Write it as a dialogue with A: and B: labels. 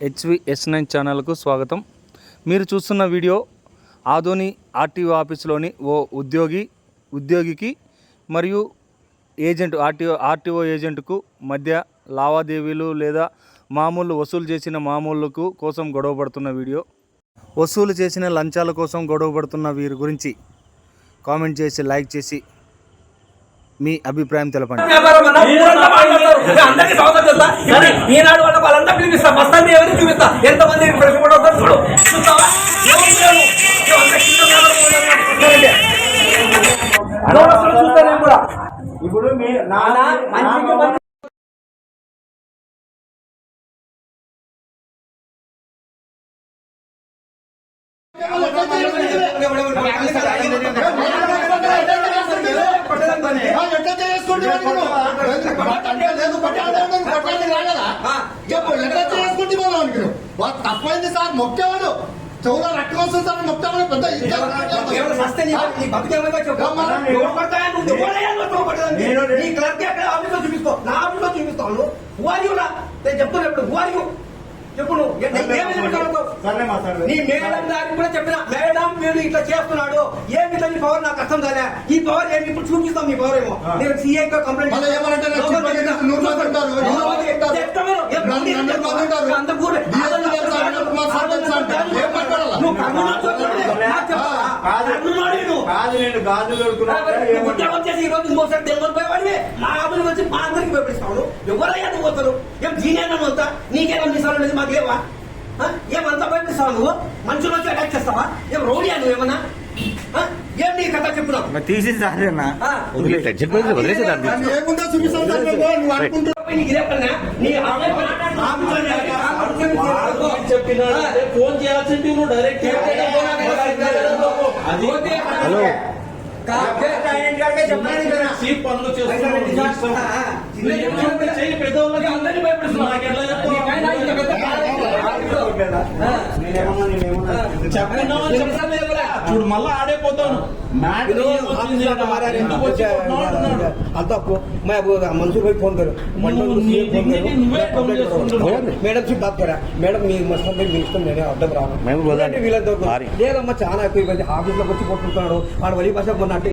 A: HV yes nine ఛానల్కు స్వాగతం. మీరు చూస్తున్న వీడియో ఆదోని ఆర్టీఓ ఆఫీసులోని ఓ ఉద్యోగి ఉద్యోగికి మరియు ఏజెంట్ ఆర్టీఓ ఆర్టీఓ ఏజెంట్కు మధ్య లావాదేవీలు లేదా మామూలు వసూలు చేసిన మామూలుకు కోసం గొడవపడుతున్న వీడియో. వసూలు చేసిన లంచాల కోసం గొడవపడుతున్న వీరి గురించి కామెంట్ చేసి లైక్ చేసి మీ అభిప్రాయం తెలపండి
B: ఈనాడు వాళ్ళ వాళ్ళంతా పిలిపిస్తా బస్తాన్ని ఎవరికి చూపిస్తా ఎంతమంది చూడు చూస్తావా చూస్తా నేను కూడా
C: ఇప్పుడు మీ
B: నాన్న, మంచి
D: చేసుకుంటే ఎట్లా చేసుకుంటే వాళ్ళు తప్పైంది సార్ మొక్కేవాడు. చెవులో రక్తం వస్తుంది సార్ మొక్కేవాడు. పెద్ద?
C: నేను-
B: నీ క్లర్క్ ఎక్కడ? ఆఫీస్లో చూపిస్తావు నా ఆఫీస్లో చూపిస్తాను వారియురా నేను చెప్తున్నా ఇప్పుడు. వారియు చెప్పు నువ్వు. నీ నీ మేడం గారికి కూడా చెప్పిన మేడం మీరు ఇట్లా చేస్తున్నాడు. ఏమి నీ పవర్ నాకు అర్థం కాలే. ఈ పవర్ ఏమి ఇప్పుడు చూపిస్తాం మీ పవర్ ఏమో. నేను సీఐ కంప్లైంట్
C: కాదు.
B: నువ్వు.
C: కాదు నేను గాజులు
B: నువ్వు
C: దొరుకుతున్నా
B: ఉద్యోగం చేసి ఈ రోజు ఇంకోసారి తెలుగు పోయేవాడివి మా ఆఫీస్కి వచ్చి మా అందరికి పంపిస్తావు ఎవరయ్యా నువ్వు వస్తారు ఏం జీనియర్ నువ్వు అంతా? నీకేనా మిసాలు అనేది మాకు లేవా ఆ? ఏమంతా పంపిస్తావు నువ్వు? మనుషులు వచ్చి అటాక్ చేస్తావా? ఏం రౌడీయా నువ్వేమన్నా ఆ? ఏం నీ కథ చెప్పున్నావు
C: తీసి సరేనా
B: ఆ.
D: నన్ను ఏముందో చూపిస్తాను సార్ నువ్వు నువ్వు అనుకుంటున్నావు.
E: చెప్పినాడు ఫోన్ చేయాల్సింది నువ్వు డైరెక్ట్
B: హలో.
E: పనులు చేస్తున్నావు పెద్దవాళ్ళకి
B: అందరినీ భయపడుతున్నావు
E: నాకు ఎట్లా చెప్తావు?
B: నీకైనా ఇంత పెద్ద
C: నేనేమన్నా నేనేమన్నా
E: చెప్పుకున్నావు అని చెప్తా. చూడు మళ్ళా ఆడైపోతాను మ్యాట్ వచ్చింది ఎందుకు వచ్చి కొట్టినావు అంటున్నాడు.
F: आपको मैं अब मंसूर भाई फोन करो
E: నువ్వు నీ dignity నువ్వే ఫోన్ చేసుకుంటున్నావు
F: మేడం సి బాత్ కరా మేడం మీ మస్తం మీ ఇష్టం నేనే అర్థం రాను వీళ్ళతో లేదమ్మా చాలా ఎక్కువ ఇబ్బంది ఆఫీస్లోకి వచ్చి కొట్టుకుంటున్నాడు వాడు వలి భాష మొన్న అంటే